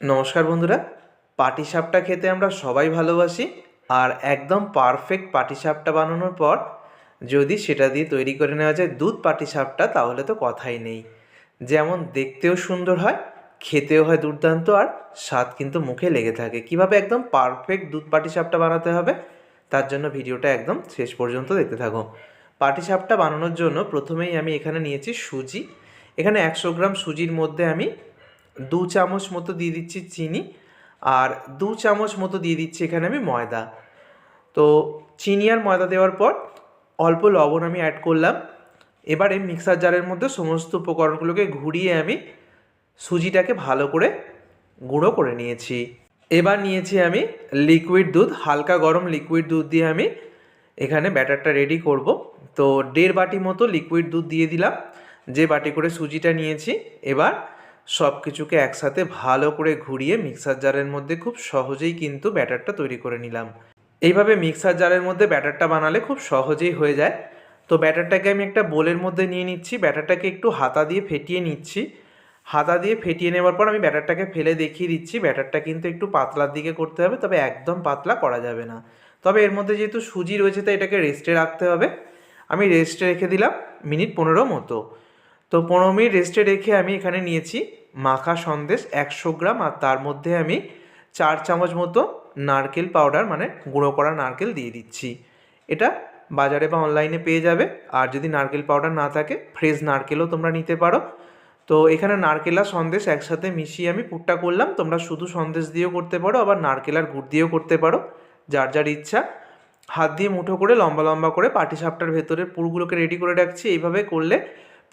নমস্কার বন্ধুরা, পাটিসাপটা খেতে আমরা সবাই ভালোবাসি আর একদম পারফেক্ট পাটিসাপটা বানানোর পর যদি সেটা দিয়ে তৈরি করে নেওয়া যায় দুধ পাটিসাপটা, তাহলে তো কথাই নেই। যেমন দেখতেও সুন্দর হয়, খেতেও হয় দুর্দান্ত আর স্বাদ কিন্তু মুখে লেগে থাকে। কীভাবে একদম পারফেক্ট দুধ পাটিসাপটা বানাতে হবে, তার জন্য ভিডিওটা একদম শেষ পর্যন্ত দেখতে থাকো। পাটিসাপটা বানানোর জন্য প্রথমেই আমি এখানে নিয়েছি সুজি। এখানে একশো গ্রাম সুজির মধ্যে আমি দু চামচ মতো দিয়ে দিচ্ছি চিনি আর দু চামচ মতো দিয়ে দিচ্ছি এখানে আমি ময়দা। তো চিনি আর ময়দা দেওয়ার পর অল্প লবণ আমি অ্যাড করলাম। এবারে মিক্সার জারের মধ্যে সমস্ত উপকরণগুলোকে ঘুরিয়ে আমি সুজিটাকে ভালো করে গুঁড়ো করে নিয়েছি। এবার নিয়েছি আমি লিকুইড দুধ, হালকা গরম লিকুইড দুধ দিয়ে আমি এখানে ব্যাটারটা রেডি করব। তো দেড় বাটি মতো লিকুইড দুধ দিয়ে দিলাম। যে বাটি করে সুজিটা নিয়েছি। এবার সব কিছুকে একসাথে ভালো করে ঘুরিয়ে মিক্সার জারের মধ্যে খুব সহজেই কিন্তু ব্যাটারটা তৈরি করে নিলাম। এইভাবে মিক্সার জারের মধ্যে ব্যাটারটা বানালে খুব সহজেই হয়ে যায়। তো ব্যাটারটাকে আমি একটা বোলের মধ্যে নিয়ে নিচ্ছি, ব্যাটারটাকে একটু হাতা দিয়ে ফেটিয়ে নিচ্ছি। হাতা দিয়ে ফেটিয়ে নেওয়ার পর আমি ব্যাটারটাকে ফেলে দেখিয়ে দিচ্ছি, ব্যাটারটা কিন্তু একটু পাতলার দিকে করতে হবে, তবে একদম পাতলা করা যাবে না। তবে এর মধ্যে যেহেতু সুজি রয়েছে, তাই এটাকে রেস্টে রাখতে হবে। আমি রেস্টে রেখে দিলাম মিনিট পনেরো মতো। তো পনেরো মিনিট রেস্টে রেখে আমি এখানে নিয়েছি মাখা সন্দেশ একশো গ্রাম আর তার মধ্যে আমি চার চামচ মতো নারকেল পাউডার মানে গুঁড়ো করা নারকেল দিয়ে দিচ্ছি। এটা বাজারে বা অনলাইনে পেয়ে যাবে। আর যদি নারকেল পাউডার না থাকে ফ্রেশ নারকেলও তোমরা নিতে পারো। তো এখানে নারকেল আর সন্দেশ একসাথে মিশিয়ে আমি পুরটা করলাম। তোমরা শুধু সন্দেশ দিয়েও করতে পারো, আবার নারকেল আর গুড় দিয়েও করতে পারো, যার যার ইচ্ছা। হাত দিয়ে মুঠো করে লম্বা লম্বা করে পাটিসাপটার ভেতরে পুরগুলোকে রেডি করে রাখছি। এইভাবে করলে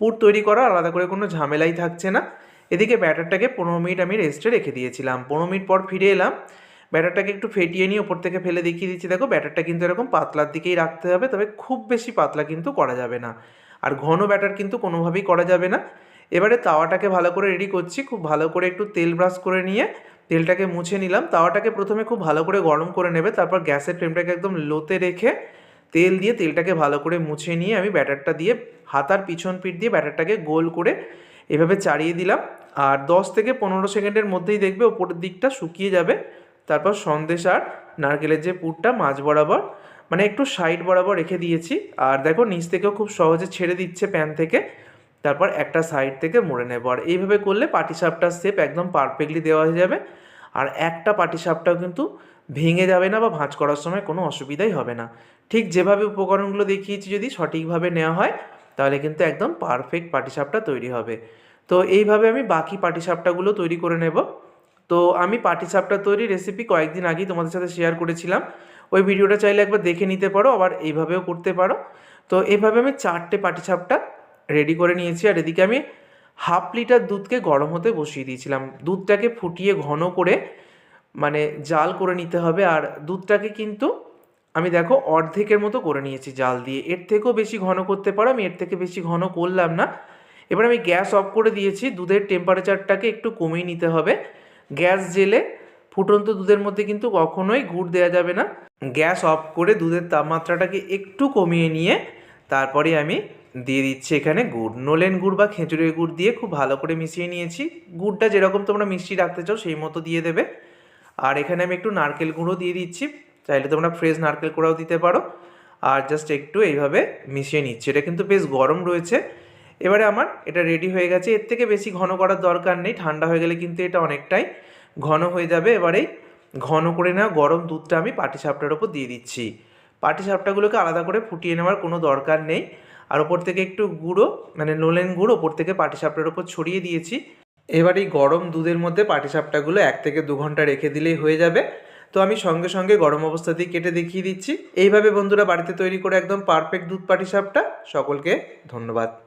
পুর তৈরি করা আলাদা করে কোনো ঝামেলাই থাকছে না। এদিকে ব্যাটারটাকে পনেরো মিনিট আমি রেস্টে রেখে দিয়েছিলাম। পনেরো মিনিট পর ফিরে এলাম। ব্যাটারটাকে একটু ফেটিয়ে নিয়ে ওপর থেকে ফেলে দেখিয়ে দিচ্ছি। দেখো, ব্যাটারটা কিন্তু এরকম পাতলার দিকেই রাখতে হবে, তবে খুব বেশি পাতলা কিন্তু করা যাবে না। আর ঘন ব্যাটার কিন্তু কোনোভাবেই করা যাবে না। এবারে তাওয়াটাকে ভালো করে রেডি করছি, খুব ভালো করে একটু তেল ব্রাশ করে নিয়ে তেলটাকে মুছে নিলাম। তাওয়াটাকে প্রথমে খুব ভালো করে গরম করে নেবে, তারপর গ্যাসের ফ্লেমটাকে একদম লোতে রেখে তেল দিয়ে তেলটাকে ভালো করে মুছে নিয়ে আমি ব্যাটারটা দিয়ে হাতার পিছন পিঠ দিয়ে ব্যাটারটাকে গোল করে এভাবে চাড়িয়ে দিলাম। আর দশ থেকে পনেরো সেকেন্ডের মধ্যেই দেখবে ওপরের দিকটা শুকিয়ে যাবে। তারপর সন্দেশ আর নারকেলের যে পুরটা মাছ বরাবর মানে একটু সাইড বরাবর রেখে দিয়েছি। আর দেখো নিচ থেকেও খুব সহজে ছেড়ে দিচ্ছে প্যান থেকে। তারপর একটা সাইড থেকে মুড়ে নেব। আর এইভাবে করলে পাটিসাপটার শেপ একদম পারফেক্টলি দেওয়া হয়ে যাবে। আর একটা পাটিসাপটাও কিন্তু ভেঙে যাবে না বা ভাঁজ করার সময় কোনো অসুবিধাই হবে না। ঠিক যেভাবে উপকরণগুলো দেখিয়েছি যদি সঠিকভাবে নেওয়া হয় তাহলে কিন্তু একদম পারফেক্ট পাটিসাপটা তৈরি হবে। তো এইভাবে আমি বাকি পাটিসাপটাগুলো তৈরি করে নেব। তো আমি পাটিসাপটা তৈরি রেসিপি কয়েকদিন আগেই তোমাদের সাথে শেয়ার করেছিলাম। ওই ভিডিওটা চাইলে একবার দেখে নিতে পারো, আবার এইভাবেও করতে পারো। তো এইভাবে আমি চারটে পাটিসাপটা রেডি করে নিয়েছি, আর এদিকে আমি হাফ লিটার দুধকে গরম হতে বসিয়ে দিয়েছিলাম। দুধটাকে ফুটিয়ে ঘন করে মানে জাল করে নিতে হবে, আর দুধটাকে কিন্তু আমি দেখো অর্ধেকের মতো করে নিয়েছি জাল দিয়ে। এর থেকেও বেশি ঘন করতে পারো, আমি এর থেকে বেশি ঘন করলাম না। এবার আমি গ্যাস অফ করে দিয়েছি, দুধের টেম্পারেচারটাকে একটু কমিয়ে নিতে হবে। গ্যাস জেলে ফুটন্ত দুধের মধ্যে কিন্তু কখনোই গুড় দেওয়া যাবে না। গ্যাস অফ করে দুধের তাপমাত্রাটাকে একটু কমিয়ে নিয়ে তারপরে আমি দিয়ে দিচ্ছি এখানে গুড়। নলেন গুড় বা খেজুরের গুড় দিয়ে খুব ভালো করে মিশিয়ে নিয়েছি। গুড়টা যেরকম তোমরা মিষ্টি রাখতে চাও সেই মতো দিয়ে দেবে। আর এখানে আমি একটু নারকেল গুঁড়ো দিয়ে দিচ্ছি। চাইলে তোমরা ফ্রেশ নারকেল গুঁড়াও দিতে পারো। আর জাস্ট একটু এইভাবে মিশিয়ে নিচ্ছি। এটা কিন্তু বেশ গরম রয়েছে। এবারে আমার এটা রেডি হয়ে গেছে। এর থেকে বেশি ঘন করার দরকার নেই। ঠান্ডা হয়ে গেলে কিন্তু এটা অনেকটাই ঘন হয়ে যাবে। এবারেই ঘন করে নেওয়া গরম দুধটা আমি পাটিসাপটার ওপর দিয়ে দিচ্ছি। পাটিসাপটাগুলোকে আলাদা করে ফুটিয়ে নেওয়ার কোনো দরকার নেই। আর ওপর থেকে একটু গুঁড়ো মানে নোলেন গুঁড়ো ওপর থেকে পাটিসাপটার ওপর ছড়িয়ে দিয়েছি। এবার এই গরম দুধের মধ্যে পাটিসাপটাগুলো এক থেকে দু ঘণ্টা রেখে দিলেই হয়ে যাবে। তো আমি সঙ্গে সঙ্গে গরম অবস্থাতেই কেটে দেখিয়ে দিচ্ছি। এইভাবে বন্ধুরা বাড়িতে তৈরি করে একদম পারফেক্ট দুধ পাটিসাপটা সকলকে ধন্যবাদ।